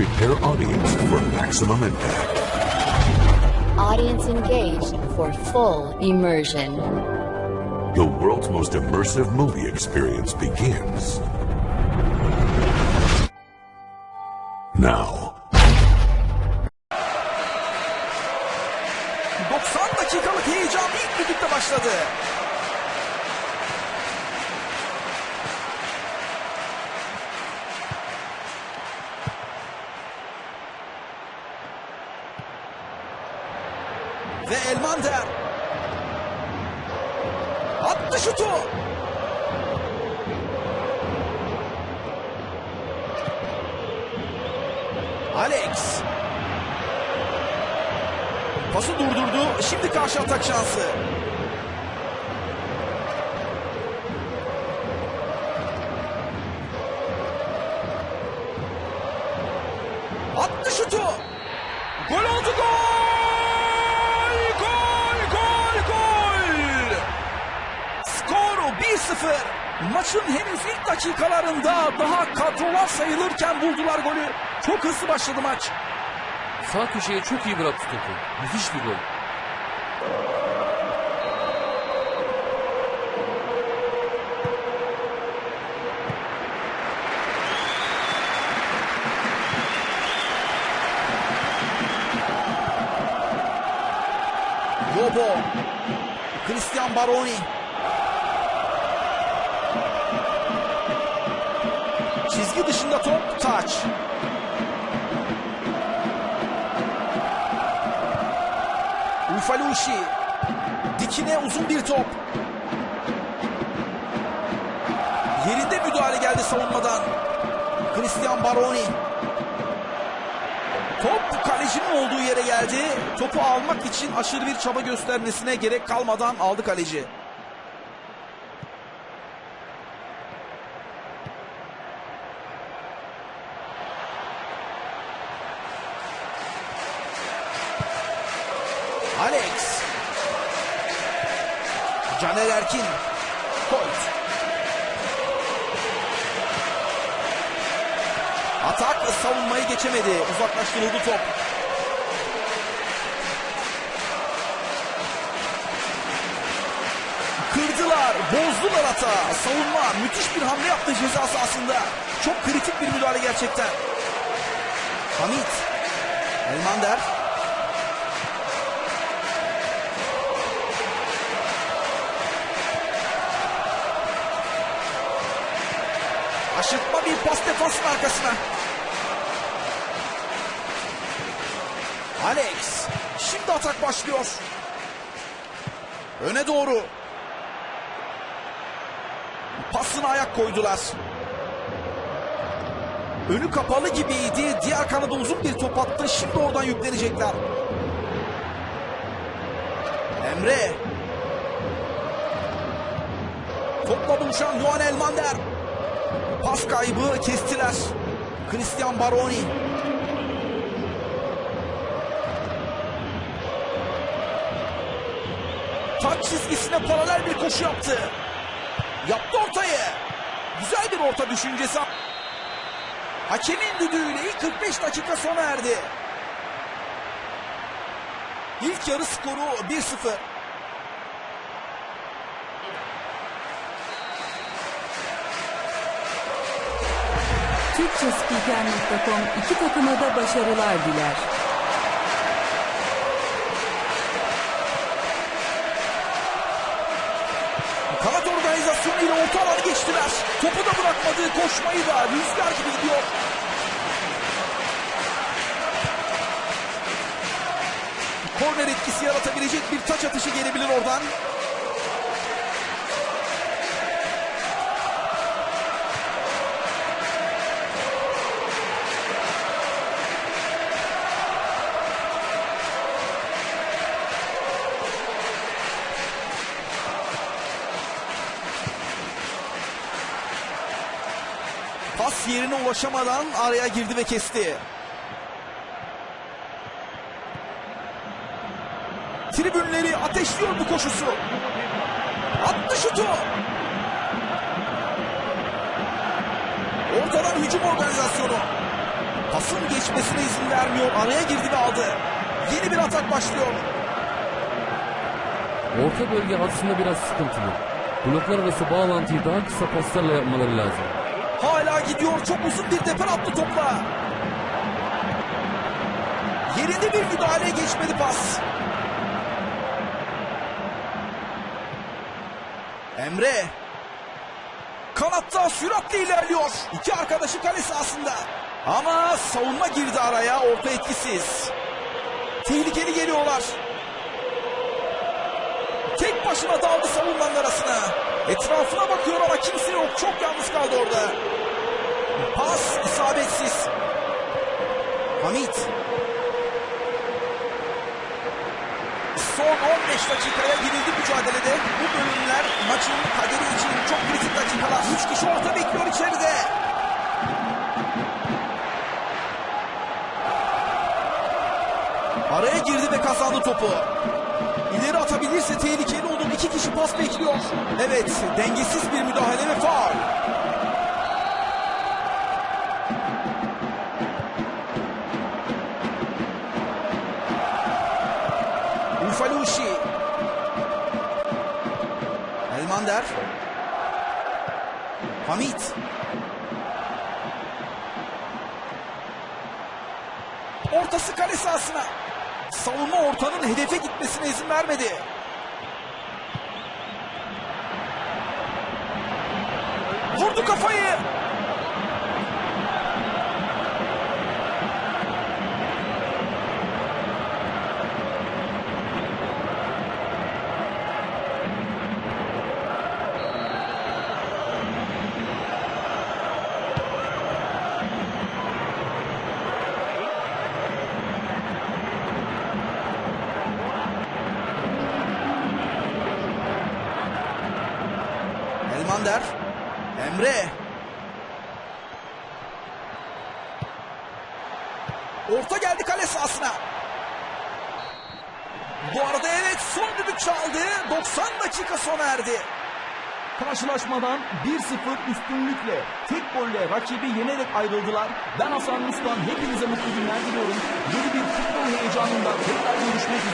Prepare audience for maximum impact. Audience engaged for full immersion. The world's most immersive movie experience begins now. 90 dakikalık heyecan ilk düdükte başladı. Ve Elmander. Attı şutu. Alex. Pası durdurdu. Şimdi karşı atak şansı. Attı şutu. Gol oldu gol! Maçın henüz ilk dakikalarında daha kadrolar sayılırken buldular golü. Çok hızlı başladı maç. Sağ köşeye çok iyi bıraktı topu. Müthiş bir gol. Lobo. Christian Baroni. Çizgi dışında top taç. Ufalushi. Dikine uzun bir top. Yerinde müdahale geldi savunmadan. Christian Baroni. Top kalecinin olduğu yere geldi. Topu almak için aşırı bir çaba göstermesine gerek kalmadan aldı kaleci. Alex. Caner Erkin. Holt. Atak savunmayı geçemedi. Uzaklaştırıldı top. Kırdılar, bozdular hata. Savunma müthiş bir hamle yaptı ceza sahasında. Çok kritik bir müdahale gerçekten. Hamit. Elmander. Aşırtma bir pas defansın arkasına. Alex. Şimdi atak başlıyor. Öne doğru. Pasına ayak koydular. Önü kapalı gibiydi. Diğer kanada uzun bir top attı. Şimdi oradan yüklenecekler. Emre. Topla buluşan Luan Elmander. Pas kaybı kestiler. Christian Baroni. Taç çizgisine paralel bir koşu yaptı. Yaptı ortayı. Güzel bir orta düşüncesi. Hakemin düdüğüyle ilk 45 dakika sona erdi. İlk yarı skoru 1-0. Türkçespiker.com iki takıma da başarılar diler. Kanat organizasyonuyla orta alanı geçtiler. Topu da bırakmadı. Koşmayı da rüzgar gibi gidiyor. Korner etkisi yaratabilecek bir taç atışı gelebilir oradan. Pas yerine ulaşamadan araya girdi ve kesti. Tribünleri ateşliyor bu koşusu. Attı şutu. Ortadan hücum organizasyonu. Pasın geçmesine izin vermiyor. Araya girdi ve aldı. Yeni bir atak başlıyor. Orta bölge aslında biraz sıkıntılı. Bloklar arası bağlantıyı daha kısa paslarla yapmaları lazım. Hala gidiyor. Çok uzun bir deper attı topla. Yerinde bir müdahale geçmedi pas. Emre. Kanatta süratle ilerliyor. İki arkadaşı kale sahasında. Ama savunma girdi araya. Orta etkisiz. Tehlikeli geliyorlar. Tek başına daldı savunmanın arasına. Etrafına bakıyor ama kimse yok. Çok yalnız kaldı orada. Hamit. Son 15 dakikaya girildi mücadelede. Bu bölümler maçın kaderi için çok kritik dakikalar. 3 kişi orta bekliyor içeride. Araya girdi ve kazandı topu. İleri atabilirse tehlikeli olur. İki kişi pas bekliyor. Evet, dengesiz bir müdahale ve faul. Elmander. Hamit. Ortası kale sahasına. Savunma ortanın hedefe gitmesine izin vermedi. Vurdu kafayı. Elmander. Emre. Orta geldi kale sahasına. Bu arada evet son düdük çaldı. 90 dakika sona erdi. Karşılaşmadan 1-0 üstünlükle tek golle rakibi yenerek ayrıldılar. Ben Hasan Mustan hepinize mutlu günler diliyorum. Yeni bir futbol heyecanında tekrar görüşmek üzere.